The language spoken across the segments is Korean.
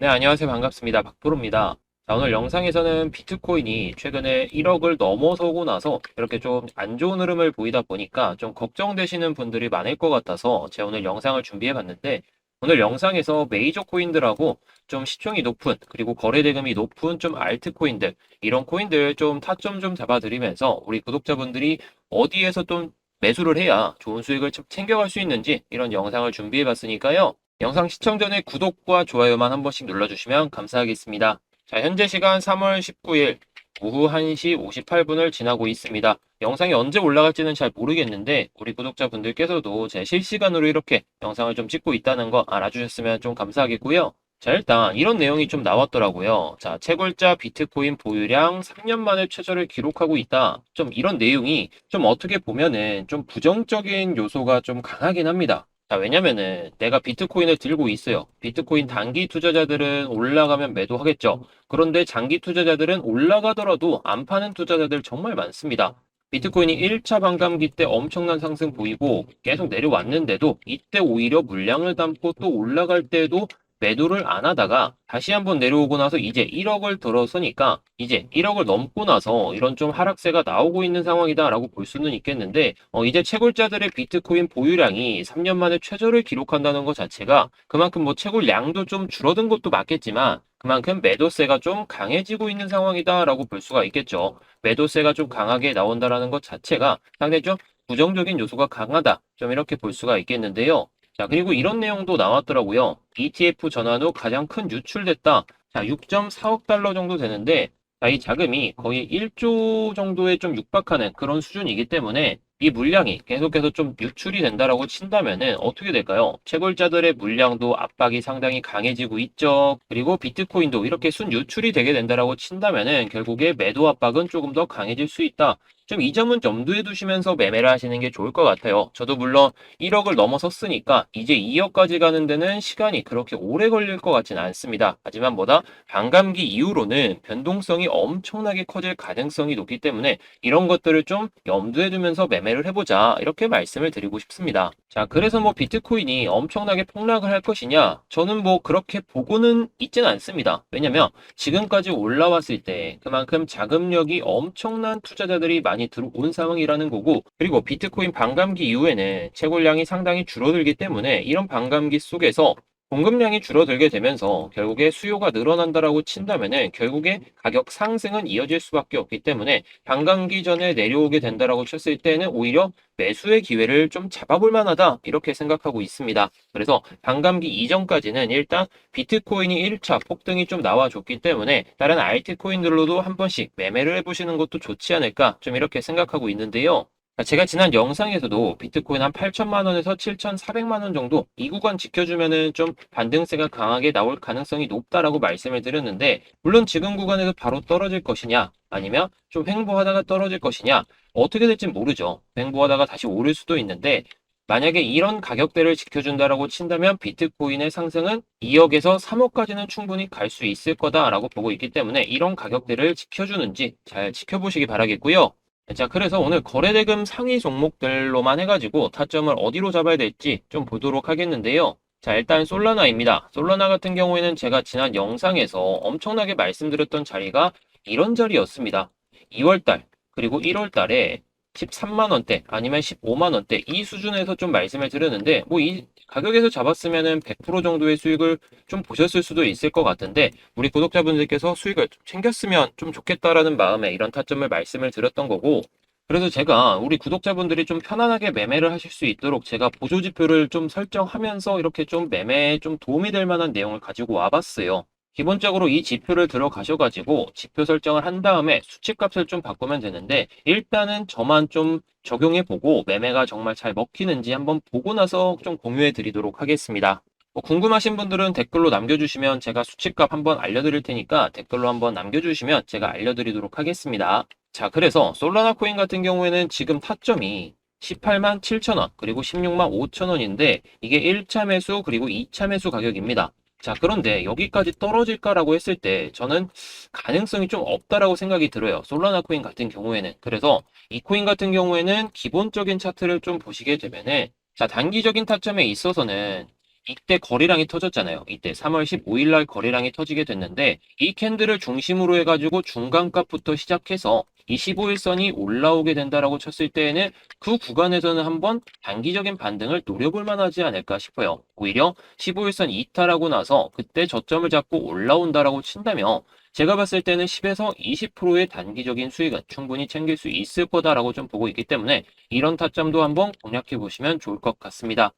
네, 안녕하세요. 반갑습니다. 박프로입니다. 자, 오늘 영상에서는 비트코인이 최근에 1억을 넘어서고 나서 이렇게 좀 안 좋은 흐름을 보이다 보니까 좀 걱정되시는 분들이 많을 것 같아서 제가 오늘 영상을 준비해 봤는데 오늘 영상에서 메이저 코인들하고 좀 시총이 높은 그리고 거래 대금이 높은 좀 알트코인들 이런 코인들 좀 타점 좀 잡아드리면서 우리 구독자분들이 어디에서 좀 매수를 해야 좋은 수익을 좀 챙겨갈 수 있는지 이런 영상을 준비해 봤으니까요. 영상 시청 전에 구독과 좋아요만 한 번씩 눌러주시면 감사하겠습니다. 자, 현재 시간 3월 19일 오후 1시 58분을 지나고 있습니다. 영상이 언제 올라갈지는 잘 모르겠는데 우리 구독자분들께서도 제 실시간으로 이렇게 영상을 좀 찍고 있다는 거 알아주셨으면 좀 감사하겠고요. 자, 일단 이런 내용이 좀 나왔더라고요. 자, 채굴자 비트코인 보유량 3년 만에 최저를 기록하고 있다. 좀 이런 내용이 좀 어떻게 보면은 좀 부정적인 요소가 좀 강하긴 합니다. 자, 왜냐면은 내가 비트코인을 들고 있어요. 비트코인 단기 투자자들은 올라가면 매도하겠죠. 그런데 장기 투자자들은 올라가더라도 안 파는 투자자들 정말 많습니다. 비트코인이 1차 반감기 때 엄청난 상승 보이고 계속 내려왔는데도 이때 오히려 물량을 담고 또 올라갈 때도 매도를 안 하다가 다시 한번 내려오고 나서 이제 1억을 들어서니까 이제 1억을 넘고 나서 이런 좀 하락세가 나오고 있는 상황이다라고 볼 수는 있겠는데 어, 이제 채굴자들의 비트코인 보유량이 3년 만에 최저를 기록한다는 것 자체가 그만큼 뭐 채굴량도 좀 줄어든 것도 맞겠지만 그만큼 매도세가 좀 강해지고 있는 상황이다라고 볼 수가 있겠죠. 매도세가 좀 강하게 나온다라는 것 자체가 상당히 좀 부정적인 요소가 강하다. 좀 이렇게 볼 수가 있겠는데요. 자, 그리고 이런 내용도 나왔더라고요. ETF 전환 후 가장 큰 유출됐다. 자, 6.4억 달러 정도 되는데, 자, 이 자금이 거의 1조 정도에 좀 육박하는 그런 수준이기 때문에 이 물량이 계속해서 좀 유출이 된다라고 친다면은 어떻게 될까요? 채굴자들의 물량도 압박이 상당히 강해지고 있죠. 그리고 비트코인도 이렇게 순 유출이 되게 된다라고 친다면은 결국에 매도 압박은 조금 더 강해질 수 있다. 좀 이 점은 염두에 두시면서 매매를 하시는 게 좋을 것 같아요. 저도 물론 1억을 넘어섰으니까 이제 2억까지 가는 데는 시간이 그렇게 오래 걸릴 것 같지는 않습니다. 하지만 뭐다 반감기 이후로는 변동성이 엄청나게 커질 가능성이 높기 때문에 이런 것들을 좀 염두에 두면서 매매를 해보자 이렇게 말씀을 드리고 싶습니다. 자 그래서 뭐 비트코인이 엄청나게 폭락을 할 것이냐 저는 뭐 그렇게 보고는 있지는 않습니다. 왜냐면 지금까지 올라왔을 때 그만큼 자금력이 엄청난 투자자들이 많이 들어온 상황이라는 거고 그리고 비트코인 반감기 이후에는 채굴량이 상당히 줄어들기 때문에 이런 반감기 속에서 공급량이 줄어들게 되면서 결국에 수요가 늘어난다라고 친다면은 결국에 가격 상승은 이어질 수밖에 없기 때문에 반감기 전에 내려오게 된다라고 쳤을 때는 오히려 매수의 기회를 좀 잡아볼 만하다 이렇게 생각하고 있습니다. 그래서 반감기 이전까지는 일단 비트코인이 1차 폭등이 좀 나와줬기 때문에 다른 알트코인들로도 한 번씩 매매를 해보시는 것도 좋지 않을까 좀 이렇게 생각하고 있는데요. 제가 지난 영상에서도 비트코인 한 8천만 원에서 7,400만 원 정도 이 구간 지켜주면은 좀 반등세가 강하게 나올 가능성이 높다라고 말씀을 드렸는데 물론 지금 구간에서 바로 떨어질 것이냐 아니면 좀 횡보하다가 떨어질 것이냐 어떻게 될지 모르죠. 횡보하다가 다시 오를 수도 있는데 만약에 이런 가격대를 지켜준다라고 친다면 비트코인의 상승은 2억에서 3억까지는 충분히 갈 수 있을 거다라고 보고 있기 때문에 이런 가격대를 지켜주는지 잘 지켜보시기 바라겠고요. 자, 그래서 오늘 거래대금 상위 종목들로만 해가지고 타점을 어디로 잡아야 될지 좀 보도록 하겠는데요. 자, 일단 솔라나입니다. 솔라나 같은 경우에는 제가 지난 영상에서 엄청나게 말씀드렸던 자리가 이런 자리였습니다. 2월달, 그리고 1월달에 13만 원대 아니면 15만 원대 이 수준에서 좀 말씀을 드렸는데 뭐 이 가격에서 잡았으면은 100% 정도의 수익을 좀 보셨을 수도 있을 것 같은데 우리 구독자분들께서 수익을 좀 챙겼으면 좀 좋겠다라는 마음에 이런 타점을 말씀을 드렸던 거고 그래서 제가 우리 구독자분들이 좀 편안하게 매매를 하실 수 있도록 제가 보조 지표를 좀 설정하면서 이렇게 좀 매매에 좀 도움이 될 만한 내용을 가지고 와봤어요. 기본적으로 이 지표를 들어가셔가지고 지표 설정을 한 다음에 수치값을 좀 바꾸면 되는데 일단은 저만 좀 적용해보고 매매가 정말 잘 먹히는지 한번 보고 나서 좀 공유해 드리도록 하겠습니다. 뭐 궁금하신 분들은 댓글로 남겨주시면 제가 수치값 한번 알려드릴 테니까 댓글로 한번 남겨주시면 제가 알려드리도록 하겠습니다. 자 그래서 솔라나 코인 같은 경우에는 지금 타점이 18만 7천원 그리고 16만 5천원인데 이게 1차 매수 그리고 2차 매수 가격입니다. 자, 그런데 여기까지 떨어질까라고 했을 때 저는 가능성이 좀 없다라고 생각이 들어요. 솔라나 코인 같은 경우에는. 그래서 이 코인 같은 경우에는 기본적인 차트를 좀 보시게 되면은 자, 단기적인 타점에 있어서는 이때 거래량이 터졌잖아요. 이때 3월 15일 날 거래량이 터지게 됐는데 이 캔들을 중심으로 해가지고 중간값부터 시작해서 이 15일선이 올라오게 된다라고 쳤을 때에는 그 구간에서는 한번 단기적인 반등을 노려볼 만하지 않을까 싶어요. 오히려 15일선 이탈하고 나서 그때 저점을 잡고 올라온다라고 친다면 제가 봤을 때는 10에서 20%의 단기적인 수익은 충분히 챙길 수 있을 거다라고 좀 보고 있기 때문에 이런 타점도 한번 공략해 보시면 좋을 것 같습니다.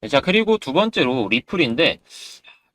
네, 자, 그리고 두 번째로 리플인데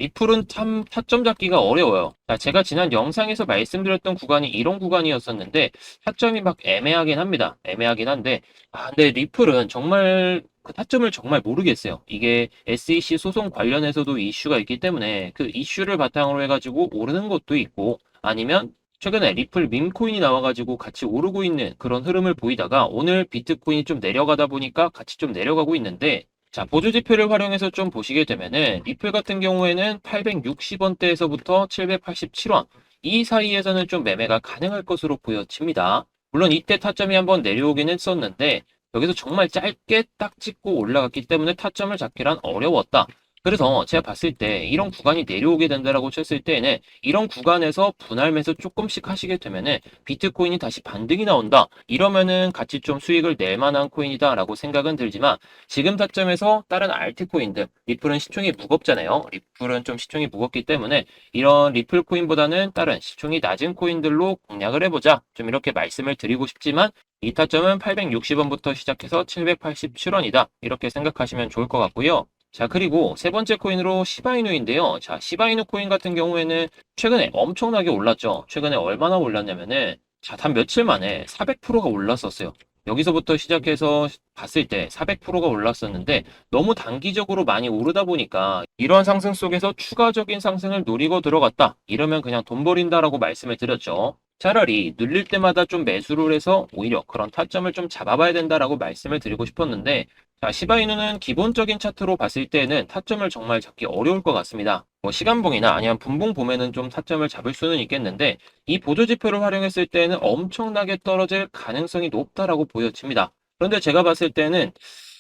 리플은 참 타점 잡기가 어려워요. 자, 제가 지난 영상에서 말씀드렸던 구간이 이런 구간이었었는데 타점이 막 애매하긴 합니다. 애매하긴 한데 아, 근데 리플은 정말 그 타점을 정말 모르겠어요. 이게 SEC 소송 관련해서도 이슈가 있기 때문에 그 이슈를 바탕으로 해가지고 오르는 것도 있고 아니면 최근에 리플 밈코인이 나와가지고 같이 오르고 있는 그런 흐름을 보이다가 오늘 비트코인이 좀 내려가다 보니까 같이 좀 내려가고 있는데 자, 보조지표를 활용해서 좀 보시게 되면은 리플 같은 경우에는 860원대에서부터 787원 이 사이에서는 좀 매매가 가능할 것으로 보여집니다. 물론 이때 타점이 한번 내려오긴 했었는데 여기서 정말 짧게 딱 찍고 올라갔기 때문에 타점을 잡기란 어려웠다. 그래서 제가 봤을 때 이런 구간이 내려오게 된다라고 쳤을 때에는 이런 구간에서 분할 매수 조금씩 하시게 되면은 비트코인이 다시 반등이 나온다. 이러면은 같이 좀 수익을 낼 만한 코인이다라고 생각은 들지만 지금 타점에서 다른 알트코인들 리플은 시총이 무겁잖아요. 리플은 좀 시총이 무겁기 때문에 이런 리플 코인보다는 다른 시총이 낮은 코인들로 공략을 해보자. 좀 이렇게 말씀을 드리고 싶지만 이 타점은 860원부터 시작해서 787원이다. 이렇게 생각하시면 좋을 것 같고요. 자, 그리고 세 번째 코인으로 시바이누인데요. 자, 시바이누 코인 같은 경우에는 최근에 엄청나게 올랐죠. 최근에 얼마나 올랐냐면은, 자, 단 며칠 만에 400%가 올랐었어요. 여기서부터 시작해서 봤을 때 400%가 올랐었는데 너무 단기적으로 많이 오르다 보니까 이러한 상승 속에서 추가적인 상승을 노리고 들어갔다. 이러면 그냥 돈 버린다라고 말씀을 드렸죠. 차라리 눌릴 때마다 좀 매수를 해서 오히려 그런 타점을 좀 잡아봐야 된다라고 말씀을 드리고 싶었는데 자, 시바이누는 기본적인 차트로 봤을 때는 타점을 정말 잡기 어려울 것 같습니다. 뭐 시간봉이나 아니면 분봉 보면은 좀 타점을 잡을 수는 있겠는데 이 보조 지표를 활용했을 때는 엄청나게 떨어질 가능성이 높다라고 보여집니다. 그런데 제가 봤을 때는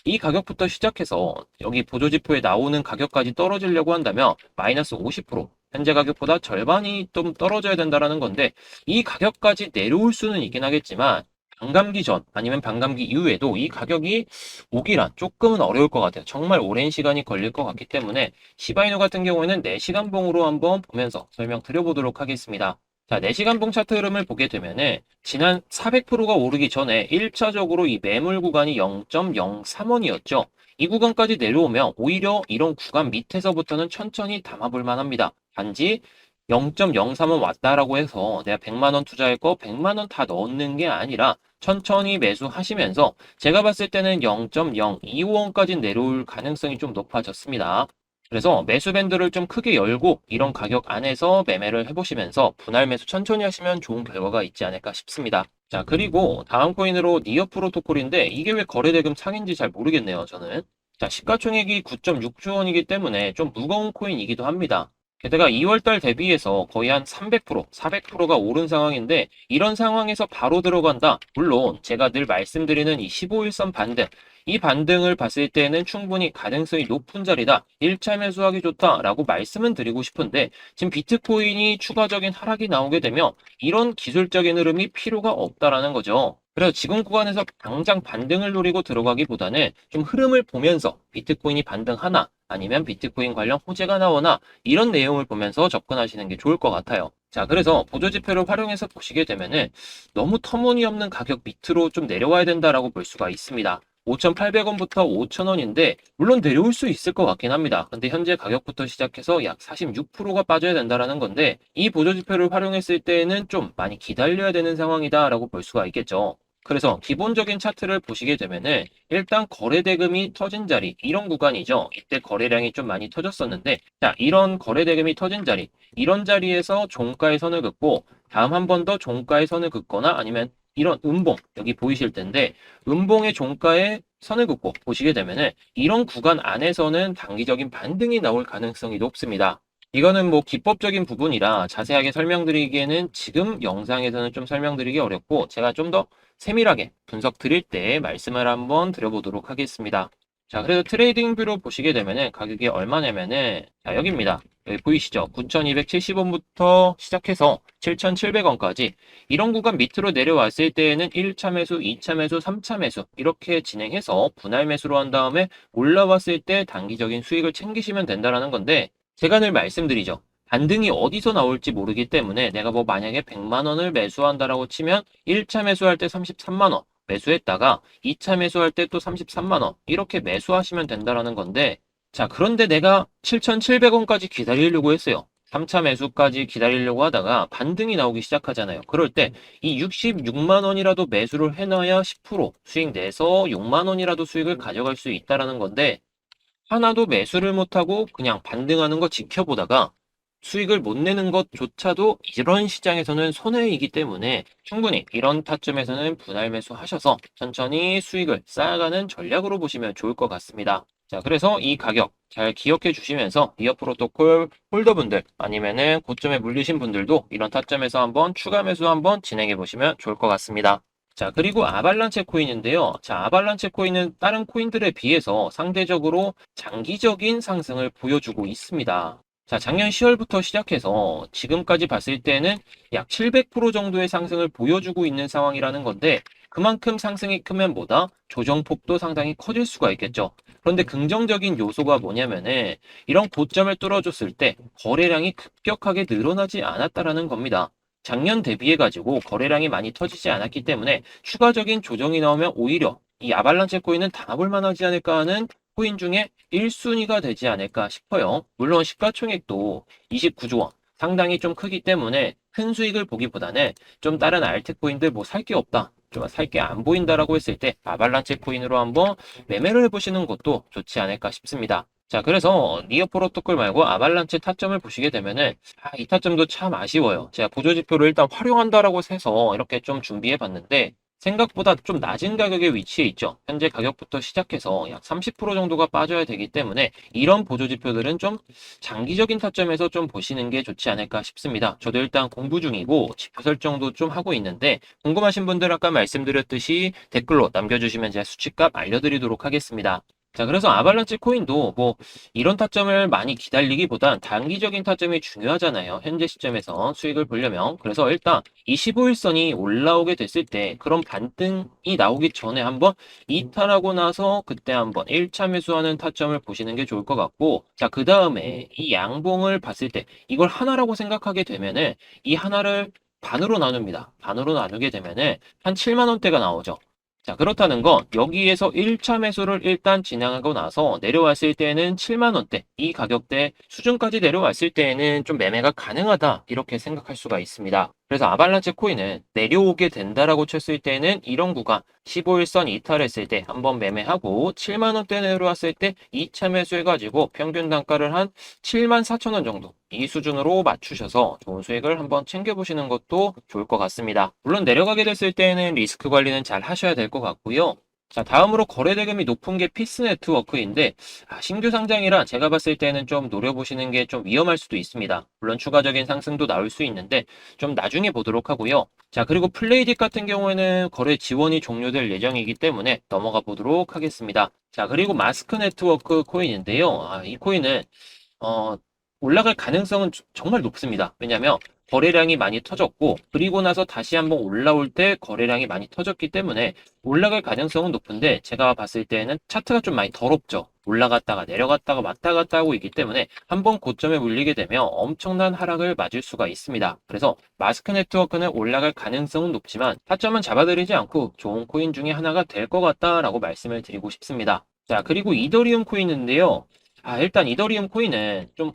이 가격부터 시작해서 여기 보조 지표에 나오는 가격까지 떨어지려고 한다면 마이너스 50% 현재 가격보다 절반이 좀 떨어져야 된다라는 건데 이 가격까지 내려올 수는 있긴 하겠지만 반감기 전 아니면 반감기 이후에도 이 가격이 오기란 조금은 어려울 것 같아요. 정말 오랜 시간이 걸릴 것 같기 때문에 시바이누 같은 경우에는 4시간 봉으로 한번 보면서 설명 드려보도록 하겠습니다. 자, 4시간 봉 차트 흐름을 보게 되면은 지난 400%가 오르기 전에 1차적으로 이 매물 구간이 0.03원이었죠. 이 구간까지 내려오면 오히려 이런 구간 밑에서부터는 천천히 담아볼 만합니다. 단지 0.03원 왔다라고 해서 내가 100만원 투자할 거 100만원 다 넣는 게 아니라 천천히 매수하시면서 제가 봤을 때는 0.025원까지 내려올 가능성이 좀 높아졌습니다. 그래서 매수 밴드를 좀 크게 열고 이런 가격 안에서 매매를 해보시면서 분할 매수 천천히 하시면 좋은 결과가 있지 않을까 싶습니다. 자, 그리고 다음 코인으로 니어 프로토콜인데 이게 왜 거래대금 상인지 잘 모르겠네요, 저는. 자, 시가총액이 9.6조 원이기 때문에 좀 무거운 코인이기도 합니다. 게다가 2월달 대비해서 거의 한 300%, 400%가 오른 상황인데 이런 상황에서 바로 들어간다. 물론 제가 늘 말씀드리는 이 15일선 반등, 이 반등을 봤을 때는 충분히 가능성이 높은 자리다. 1차 매수하기 좋다라고 말씀은 드리고 싶은데 지금 비트코인이 추가적인 하락이 나오게 되면 이런 기술적인 흐름이 필요가 없다라는 거죠. 그래서 지금 구간에서 당장 반등을 노리고 들어가기보다는 좀 흐름을 보면서 비트코인이 반등하나 아니면 비트코인 관련 호재가 나오나 이런 내용을 보면서 접근하시는 게 좋을 것 같아요. 자, 그래서 보조지표를 활용해서 보시게 되면은 너무 터무니없는 가격 밑으로 좀 내려와야 된다라고 볼 수가 있습니다. 5,800원부터 5,000원인데 물론 내려올 수 있을 것 같긴 합니다. 근데 현재 가격부터 시작해서 약 46%가 빠져야 된다라는 건데 이 보조지표를 활용했을 때에는 좀 많이 기다려야 되는 상황이다라고 볼 수가 있겠죠. 그래서 기본적인 차트를 보시게 되면은 일단 거래 대금이 터진 자리 이런 구간이죠. 이때 거래량이 좀 많이 터졌었는데 자 이런 거래 대금이 터진 자리 이런 자리에서 종가의 선을 긋고 다음 한 번 더 종가의 선을 긋거나 아니면 이런 음봉 여기 보이실 텐데 음봉의 종가에 선을 긋고 보시게 되면은 이런 구간 안에서는 단기적인 반등이 나올 가능성이 높습니다. 이거는 뭐 기법적인 부분이라 자세하게 설명드리기에는 지금 영상에서는 좀 설명드리기 어렵고 제가 좀더 세밀하게 분석 드릴 때 말씀을 한번 드려보도록 하겠습니다. 자, 그래서 트레이딩 뷰로 보시게 되면은 가격이 얼마냐면은, 자, 여기입니다. 여기 보이시죠? 9,270원부터 시작해서 7,700원까지 이런 구간 밑으로 내려왔을 때에는 1차 매수, 2차 매수, 3차 매수 이렇게 진행해서 분할 매수로 한 다음에 올라왔을 때 단기적인 수익을 챙기시면 된다라는 건데 제가 늘 말씀드리죠. 반등이 어디서 나올지 모르기 때문에 내가 뭐 만약에 100만 원을 매수한다라고 치면 1차 매수할 때 33만 원 매수했다가 2차 매수할 때 또 33만 원 이렇게 매수하시면 된다라는 건데 자 그런데 내가 7,700원까지 기다리려고 했어요. 3차 매수까지 기다리려고 하다가 반등이 나오기 시작하잖아요. 그럴 때 이 66만 원이라도 매수를 해놔야 10% 수익 내서 6만 원이라도 수익을 가져갈 수 있다라는 건데 하나도 매수를 못하고 그냥 반등하는 거 지켜보다가 수익을 못 내는 것조차도 이런 시장에서는 손해이기 때문에 충분히 이런 타점에서는 분할 매수하셔서 천천히 수익을 쌓아가는 전략으로 보시면 좋을 것 같습니다. 자, 그래서 이 가격 잘 기억해 주시면서 리어 프로토콜 홀더분들 아니면은 고점에 물리신 분들도 이런 타점에서 한번 추가 매수 한번 진행해 보시면 좋을 것 같습니다. 자, 그리고 아발란체 코인인데요. 자, 아발란체 코인은 다른 코인들에 비해서 상대적으로 장기적인 상승을 보여주고 있습니다. 자, 작년 10월부터 시작해서 지금까지 봤을 때는 약 700% 정도의 상승을 보여주고 있는 상황이라는 건데 그만큼 상승이 크면 뭐다? 조정폭도 상당히 커질 수가 있겠죠. 그런데 긍정적인 요소가 뭐냐면은 이런 고점을 뚫어줬을 때 거래량이 급격하게 늘어나지 않았다라는 겁니다. 작년 대비해 가지고 거래량이 많이 터지지 않았기 때문에 추가적인 조정이 나오면 오히려 이 아발란체 코인은 당해볼 만하지 않을까 하는 코인 중에 1순위가 되지 않을까 싶어요. 물론 시가총액도 29조 원 상당히 좀 크기 때문에 큰 수익을 보기보다는 좀 다른 알트 코인들 뭐 살 게 없다. 좀 살 게 안 보인다라고 했을 때 아발란체 코인으로 한번 매매를 해보시는 것도 좋지 않을까 싶습니다. 자, 그래서 니어 프로토콜 말고 아발란체 타점을 보시게 되면은 아, 이 타점도 참 아쉬워요. 제가 보조 지표를 일단 활용한다라고 해서 이렇게 좀 준비해 봤는데 생각보다 좀 낮은 가격에 위치해 있죠. 현재 가격부터 시작해서 약 30% 정도가 빠져야 되기 때문에 이런 보조 지표들은 좀 장기적인 타점에서 좀 보시는 게 좋지 않을까 싶습니다. 저도 일단 공부 중이고 지표 설정도 좀 하고 있는데 궁금하신 분들 아까 말씀드렸듯이 댓글로 남겨주시면 제가 수치값 알려드리도록 하겠습니다. 자, 그래서 아발란치 코인도 뭐 이런 타점을 많이 기다리기보단 단기적인 타점이 중요하잖아요. 현재 시점에서 수익을 보려면. 그래서 일단 이 15일선이 올라오게 됐을 때 그런 반등이 나오기 전에 한번 이탈하고 나서 그때 한번 1차 매수하는 타점을 보시는 게 좋을 것 같고 자, 그 다음에 이 양봉을 봤을 때 이걸 하나라고 생각하게 되면은 이 하나를 반으로 나눕니다. 반으로 나누게 되면은 한 7만 원대가 나오죠. 자, 그렇다는 건 여기에서 1차 매수를 일단 진행하고 나서 내려왔을 때는 7만원대, 이 가격대 수준까지 내려왔을 때에는 좀 매매가 가능하다, 이렇게 생각할 수가 있습니다. 그래서 아발란체 코인은 내려오게 된다라고 쳤을 때는 이런 구간 15일선 이탈했을 때 한번 매매하고 7만 원대 내려왔을 때 2차 매수해가지고 평균 단가를 한 7만 4천 원 정도 이 수준으로 맞추셔서 좋은 수익을 한번 챙겨보시는 것도 좋을 것 같습니다. 물론 내려가게 됐을 때는 리스크 관리는 잘 하셔야 될 것 같고요. 자, 다음으로 거래 대금이 높은 게 피스 네트워크인데, 아, 신규 상장이라 제가 봤을 때는 좀 노려보시는 게 좀 위험할 수도 있습니다. 물론 추가적인 상승도 나올 수 있는데, 좀 나중에 보도록 하고요. 자, 그리고 플레이딕 같은 경우에는 거래 지원이 종료될 예정이기 때문에 넘어가 보도록 하겠습니다. 자, 그리고 마스크 네트워크 코인인데요. 아, 이 코인은, 어, 올라갈 가능성은 정말 높습니다. 왜냐하면 거래량이 많이 터졌고 그리고 나서 다시 한번 올라올 때 거래량이 많이 터졌기 때문에 올라갈 가능성은 높은데 제가 봤을 때는 차트가 좀 많이 더럽죠. 올라갔다가 내려갔다가 왔다 갔다 하고 있기 때문에 한번 고점에 물리게 되면 엄청난 하락을 맞을 수가 있습니다. 그래서 마스크 네트워크는 올라갈 가능성은 높지만 타점은 잡아들이지 않고 좋은 코인 중에 하나가 될 것 같다라고 말씀을 드리고 싶습니다. 자, 그리고 이더리움 코인인데요. 아, 일단 이더리움 코인은 좀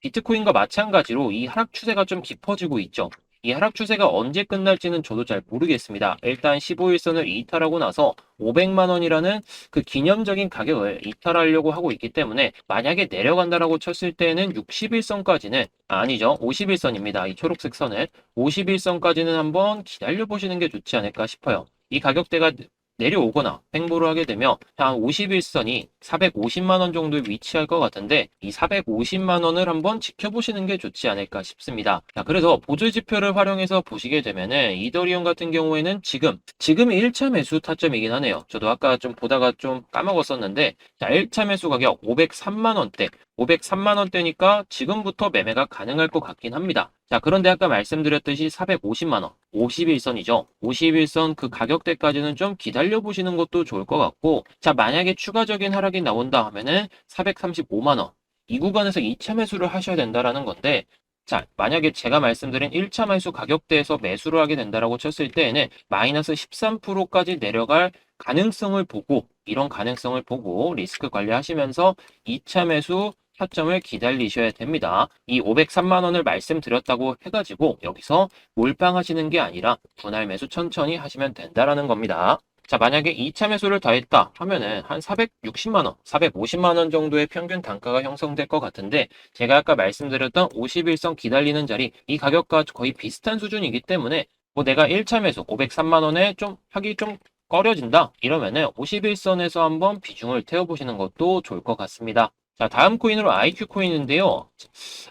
비트코인과 마찬가지로 이 하락 추세가 좀 깊어지고 있죠. 이 하락 추세가 언제 끝날지는 저도 잘 모르겠습니다. 일단 15일선을 이탈하고 나서 500만 원이라는 그 기념적인 가격을 이탈하려고 하고 있기 때문에 만약에 내려간다라고 쳤을 때는 60일선까지는 아, 아니죠. 51선입니다. 이 초록색 선을 51선까지는 한번 기다려 보시는 게 좋지 않을까 싶어요. 이 가격대가 내려오거나 횡보를 하게 되면 한 51선이 450만 원 정도에 위치할 것 같은데 이 450만 원을 한번 지켜보시는 게 좋지 않을까 싶습니다. 자, 그래서 보조 지표를 활용해서 보시게 되면은 이더리움 같은 경우에는 지금 지금이 1차 매수 타점이긴 하네요. 저도 아까 좀 보다가 좀 까먹었었는데 자, 1차 매수 가격 503만 원대 503만 원대니까 지금부터 매매가 가능할 것 같긴 합니다. 자, 그런데 아까 말씀드렸듯이 450만 원, 51선이죠. 51선 그 가격대까지는 좀 기다려 보시는 것도 좋을 것 같고, 자, 만약에 추가적인 하락이 나온다 하면은 435만 원. 이 구간에서 2차 매수를 하셔야 된다라는 건데, 자, 만약에 제가 말씀드린 1차 매수 가격대에서 매수를 하게 된다라고 쳤을 때에는 마이너스 13%까지 내려갈 가능성을 보고, 이런 가능성을 보고 리스크 관리하시면서 2차 매수 타점을 기다리셔야 됩니다. 이 503만 원을 말씀드렸다고 해가지고 여기서 몰빵하시는 게 아니라 분할 매수 천천히 하시면 된다라는 겁니다. 자, 만약에 2차 매수를 다 했다 하면은 한 460만 원, 450만 원 정도의 평균 단가가 형성될 것 같은데 제가 아까 말씀드렸던 51선 기다리는 자리 이 가격과 거의 비슷한 수준이기 때문에 뭐 내가 1차 매수 503만 원에 좀 하기 좀 꺼려진다 이러면은 51선에서 한번 비중을 태워보시는 것도 좋을 것 같습니다. 자, 다음 코인으로 IQ 코인인데요.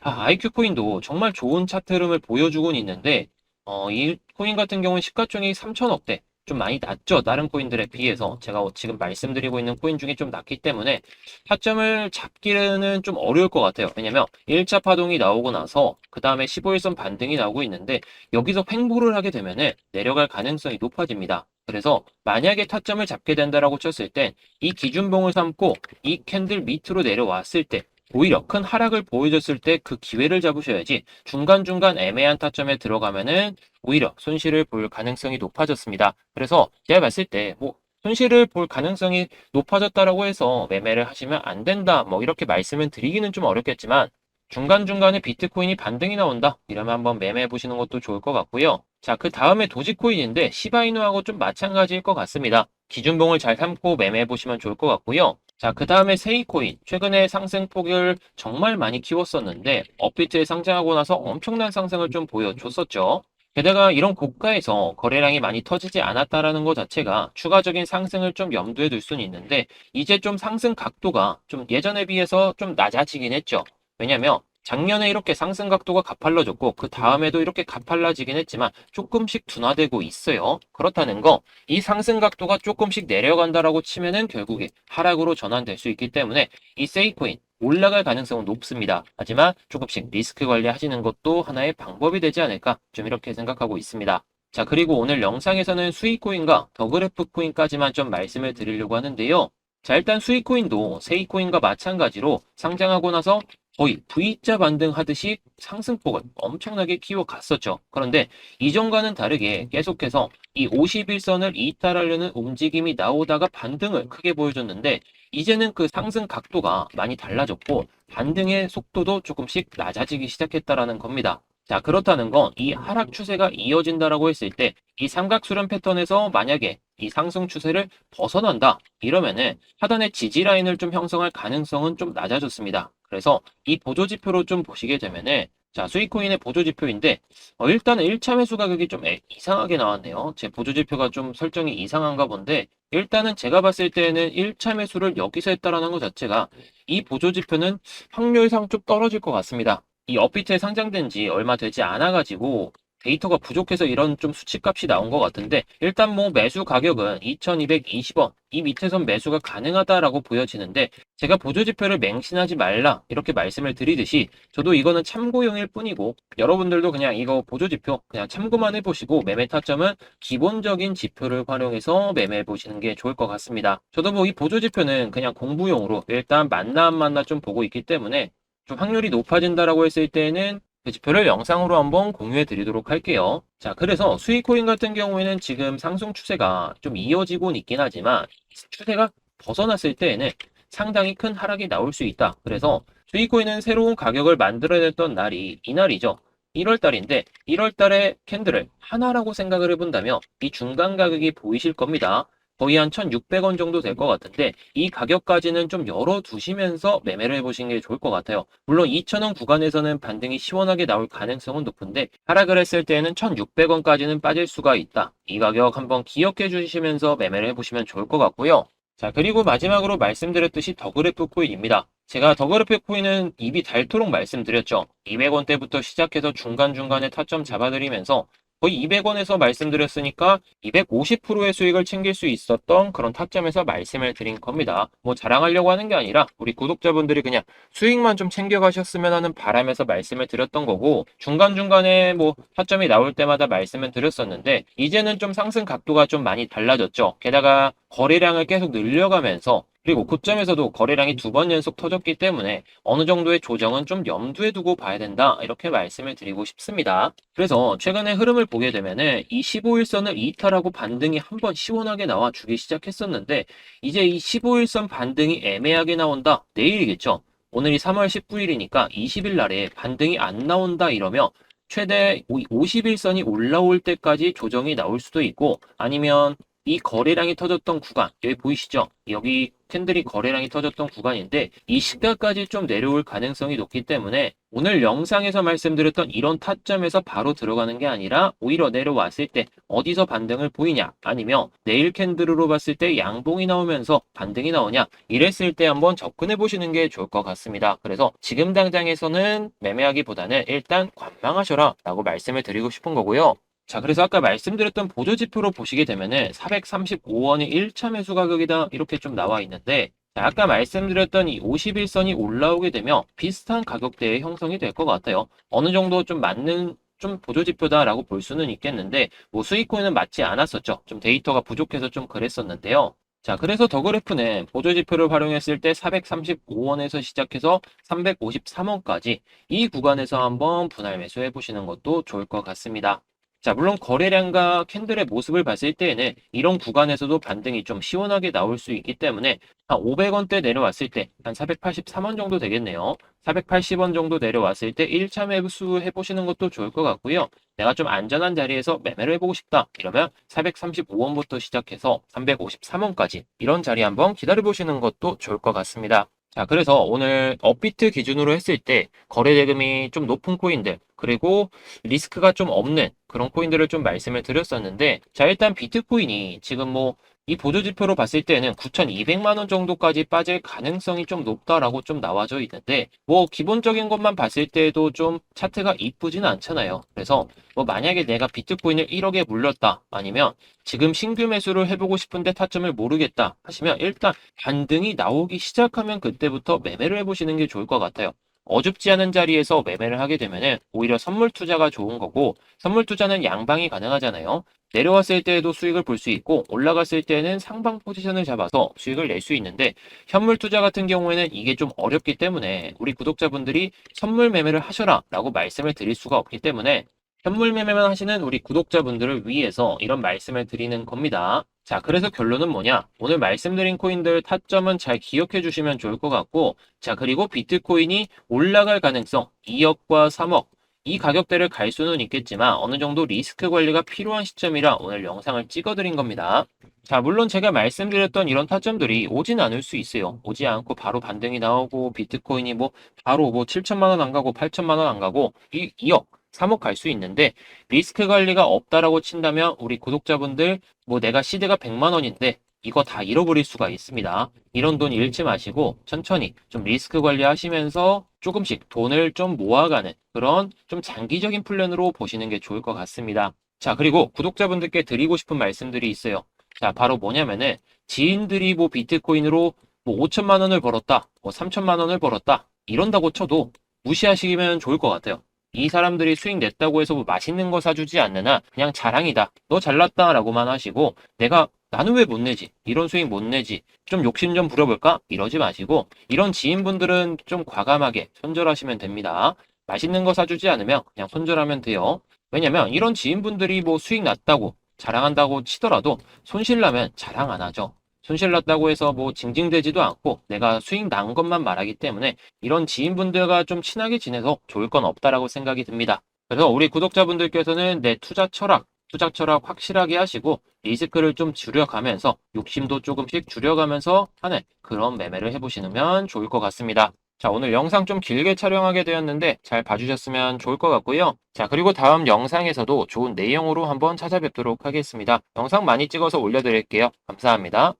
아, IQ 코인도 정말 좋은 차트 흐름을 보여주곤 있는데, 어, 이 코인 같은 경우는 시가총액이 3천억대. 좀 많이 낮죠. 다른 코인들에 비해서. 제가 지금 말씀드리고 있는 코인 중에 좀 낮기 때문에 타점을 잡기는 좀 어려울 것 같아요. 왜냐면 1차 파동이 나오고 나서 그 다음에 15일선 반등이 나오고 있는데 여기서 횡보를 하게 되면은 내려갈 가능성이 높아집니다. 그래서 만약에 타점을 잡게 된다라고 쳤을 땐이 기준봉을 삼고 이 캔들 밑으로 내려왔을 때 오히려 큰 하락을 보여줬을 때 그 기회를 잡으셔야지 중간중간 애매한 타점에 들어가면은 오히려 손실을 볼 가능성이 높아졌습니다. 그래서 제가 봤을 때 뭐 손실을 볼 가능성이 높아졌다라고 해서 매매를 하시면 안 된다 뭐 이렇게 말씀을 드리기는 좀 어렵겠지만 중간중간에 비트코인이 반등이 나온다 이러면 한번 매매해 보시는 것도 좋을 것 같고요. 자, 그 다음에 도지코인인데 시바이누하고 좀 마찬가지일 것 같습니다. 기준봉을 잘 삼고 매매해 보시면 좋을 것 같고요. 자, 그 다음에 세이코인. 최근에 상승폭을 정말 많이 키웠었는데, 업비트에 상장하고 나서 엄청난 상승을 좀 보여줬었죠. 게다가 이런 고가에서 거래량이 많이 터지지 않았다라는 것 자체가 추가적인 상승을 좀 염두에 둘 수는 있는데, 이제 좀 상승 각도가 좀 예전에 비해서 좀 낮아지긴 했죠. 왜냐면 작년에 이렇게 상승 각도가 가팔라졌고 그 다음에도 이렇게 가팔라지긴 했지만 조금씩 둔화되고 있어요. 그렇다는 거 이 상승 각도가 조금씩 내려간다라고 치면은 결국에 하락으로 전환될 수 있기 때문에 이 세이코인 올라갈 가능성은 높습니다. 하지만 조금씩 리스크 관리하시는 것도 하나의 방법이 되지 않을까 좀 이렇게 생각하고 있습니다. 자 그리고 오늘 영상에서는 수익코인과 더그래프 코인까지만 좀 말씀을 드리려고 하는데요. 자 일단 수익코인도 세이코인과 마찬가지로 상장하고 나서 거의 V자 반등하듯이 상승폭을 엄청나게 키워갔었죠. 그런데 이전과는 다르게 계속해서 이 51선을 이탈하려는 움직임이 나오다가 반등을 크게 보여줬는데 이제는 그 상승 각도가 많이 달라졌고 반등의 속도도 조금씩 낮아지기 시작했다라는 겁니다. 자, 그렇다는 건 이 하락 추세가 이어진다라고 했을 때 이 삼각수렴 패턴에서 만약에 이 상승 추세를 벗어난다 이러면은 하단의 지지 라인을 좀 형성할 가능성은 좀 낮아졌습니다. 그래서 이 보조 지표로 좀 보시게 되면은 자 수익코인의 보조 지표인데 어, 일단은 1차 매수 가격이 좀 애- 이상하게 나왔네요. 제 보조 지표가 좀 설정이 이상한가 본데 일단은 제가 봤을 때는 1차 매수를 여기서 했다라는 것 자체가 이 보조 지표는 확률상 좀 떨어질 것 같습니다. 이 업비트에 상장된 지 얼마 되지 않아가지고 데이터가 부족해서 이런 좀 수치값이 나온 것 같은데 일단 뭐 매수 가격은 2220원 이 밑에선 매수가 가능하다라고 보여지는데 제가 보조지표를 맹신하지 말라 이렇게 말씀을 드리듯이 저도 이거는 참고용일 뿐이고 여러분들도 그냥 이거 보조지표 그냥 참고만 해보시고 매매 타점은 기본적인 지표를 활용해서 매매해 보시는 게 좋을 것 같습니다. 저도 뭐 이 보조지표는 그냥 공부용으로 일단 만나 안 만나 좀 보고 있기 때문에 좀 확률이 높아진다라고 했을 때는 그 지표를 영상으로 한번 공유해 드리도록 할게요. 자, 그래서 수익코인 같은 경우에는 지금 상승 추세가 좀 이어지곤 있긴 하지만 추세가 벗어났을 때에는 상당히 큰 하락이 나올 수 있다. 그래서 수익코인은 새로운 가격을 만들어냈던 날이 이날이죠. 1월 달인데 1월 달에 캔들을 하나라고 생각을 해본다면 이 중간 가격이 보이실 겁니다. 거의 한 1,600원 정도 될 것 같은데 이 가격까지는 좀 열어두시면서 매매를 해보시는 게 좋을 것 같아요. 물론 2,000원 구간에서는 반등이 시원하게 나올 가능성은 높은데 하락을 했을 때는 1,600원까지는 빠질 수가 있다. 이 가격 한번 기억해 주시면서 매매를 해보시면 좋을 것 같고요. 자, 그리고 마지막으로 말씀드렸듯이 더그래프 코인입니다. 제가 더그래프 코인은 입이 닳도록 말씀드렸죠. 200원대부터 시작해서 중간중간에 타점 잡아드리면서 거의 200원에서 말씀드렸으니까 250%의 수익을 챙길 수 있었던 그런 타점에서 말씀을 드린 겁니다. 뭐 자랑하려고 하는 게 아니라 우리 구독자분들이 그냥 수익만 좀 챙겨가셨으면 하는 바람에서 말씀을 드렸던 거고 중간중간에 뭐 타점이 나올 때마다 말씀을 드렸었는데 이제는 좀 상승 각도가 좀 많이 달라졌죠. 게다가 거래량을 계속 늘려가면서 그리고 고점에서도 거래량이 두 번 연속 터졌기 때문에 어느 정도의 조정은 좀 염두에 두고 봐야 된다. 이렇게 말씀을 드리고 싶습니다. 그래서 최근에 흐름을 보게 되면은 이 15일선을 이탈하고 반등이 한 번 시원하게 나와 주기 시작했었는데 이제 이 15일선 반등이 애매하게 나온다. 내일이겠죠. 오늘이 3월 19일이니까 20일 날에 반등이 안 나온다 이러면 최대 50일선이 올라올 때까지 조정이 나올 수도 있고 아니면 이 거래량이 터졌던 구간 여기 보이시죠? 여기 캔들이 거래량이 터졌던 구간인데 이 시가까지 좀 내려올 가능성이 높기 때문에 오늘 영상에서 말씀드렸던 이런 타점에서 바로 들어가는 게 아니라 오히려 내려왔을 때 어디서 반등을 보이냐 아니면 내일 캔들로 봤을 때 양봉이 나오면서 반등이 나오냐 이랬을 때 한번 접근해 보시는 게 좋을 것 같습니다. 그래서 지금 당장에서는 매매하기보다는 일단 관망하셔라 라고 말씀을 드리고 싶은 거고요. 자, 그래서 아까 말씀드렸던 보조 지표로 보시게 되면은 435원이 1차 매수 가격이다 이렇게 좀 나와 있는데 자, 아까 말씀드렸던 이 51선이 올라오게 되면 비슷한 가격대의 형성이 될 것 같아요. 어느 정도 좀 맞는 좀 보조지표다라고 볼 수는 있겠는데 뭐 수익코인은 맞지 않았었죠. 좀 데이터가 부족해서 좀 그랬었는데요. 자, 그래서 더 그래프는 보조지표를 활용했을 때 435원에서 시작해서 353원까지 이 구간에서 한번 분할 매수해 보시는 것도 좋을 것 같습니다. 자, 물론 거래량과 캔들의 모습을 봤을 때에는 이런 구간에서도 반등이 좀 시원하게 나올 수 있기 때문에 한 500원대 내려왔을 때 한 483원 정도 되겠네요. 480원 정도 내려왔을 때 1차 매수 해보시는 것도 좋을 것 같고요. 내가 좀 안전한 자리에서 매매를 해보고 싶다. 이러면 435원부터 시작해서 353원까지 이런 자리 한번 기다려보시는 것도 좋을 것 같습니다. 자, 그래서 오늘 업비트 기준으로 했을 때 거래 대금이 좀 높은 코인들, 그리고 리스크가 좀 없는 그런 코인들을 좀 말씀을 드렸었는데, 자, 일단 비트코인이 지금 뭐 이 보조지표로 봤을 때는 9,200만 원 정도까지 빠질 가능성이 좀 높다라고 좀 나와져 있는데, 뭐 기본적인 것만 봤을 때도 좀 차트가 이쁘지는 않잖아요. 그래서 뭐 만약에 내가 비트코인을 1억에 물렸다, 아니면 지금 신규 매수를 해보고 싶은데 타점을 모르겠다 하시면 일단 반등이 나오기 시작하면 그때부터 매매를 해보시는 게 좋을 것 같아요. 어줍지 않은 자리에서 매매를 하게 되면은 오히려 선물 투자가 좋은 거고 선물 투자는 양방이 가능하잖아요. 내려왔을 때에도 수익을 볼 수 있고 올라갔을 때는 상방 포지션을 잡아서 수익을 낼 수 있는데 현물 투자 같은 경우에는 이게 좀 어렵기 때문에 우리 구독자분들이 선물 매매를 하셔라 라고 말씀을 드릴 수가 없기 때문에 현물 매매만 하시는 우리 구독자분들을 위해서 이런 말씀을 드리는 겁니다. 자, 그래서 결론은 뭐냐? 오늘 말씀드린 코인들 타점은 잘 기억해 주시면 좋을 것 같고, 자, 그리고 비트코인이 올라갈 가능성 2억과 3억, 이 가격대를 갈 수는 있겠지만 어느 정도 리스크 관리가 필요한 시점이라 오늘 영상을 찍어드린 겁니다. 자, 물론 제가 말씀드렸던 이런 타점들이 오진 않을 수 있어요. 오지 않고 바로 반등이 나오고 비트코인이 뭐 바로 뭐 7천만 원 안 가고 8천만 원 안 가고 이 2억 3억 갈 수 있는데 리스크 관리가 없다라고 친다면 우리 구독자분들 뭐 내가 시대가 100만 원인데 이거 다 잃어버릴 수가 있습니다. 이런 돈 잃지 마시고 천천히 좀 리스크 관리하시면서 조금씩 돈을 좀 모아가는 그런 좀 장기적인 플랜으로 보시는 게 좋을 것 같습니다. 자, 그리고 구독자분들께 드리고 싶은 말씀들이 있어요. 자, 바로 뭐냐면은 지인들이 뭐 비트코인으로 뭐 5천만 원을 벌었다, 뭐 3천만 원을 벌었다 이런다고 쳐도 무시하시면 좋을 것 같아요. 이 사람들이 수익 냈다고 해서 뭐 맛있는 거 사주지 않느나 그냥 자랑이다. 너 잘났다 라고만 하시고 내가 나는 왜 못 내지? 이런 수익 못 내지? 좀 욕심 좀 부려볼까? 이러지 마시고 이런 지인분들은 좀 과감하게 손절하시면 됩니다. 맛있는 거 사주지 않으면 그냥 손절하면 돼요. 왜냐면 이런 지인분들이 뭐 수익 났다고 자랑한다고 치더라도 손실 나면 자랑 안 하죠. 손실 났다고 해서 뭐 징징대지도 않고 내가 수익 난 것만 말하기 때문에 이런 지인분들과 좀 친하게 지내서 좋을 건 없다라고 생각이 듭니다. 그래서 우리 구독자분들께서는 내 투자 철학, 투자 철학 확실하게 하시고 리스크를 좀 줄여가면서 욕심도 조금씩 줄여가면서 하는 그런 매매를 해보시면 좋을 것 같습니다. 자, 오늘 영상 좀 길게 촬영하게 되었는데 잘 봐주셨으면 좋을 것 같고요. 자, 그리고 다음 영상에서도 좋은 내용으로 한번 찾아뵙도록 하겠습니다. 영상 많이 찍어서 올려드릴게요. 감사합니다.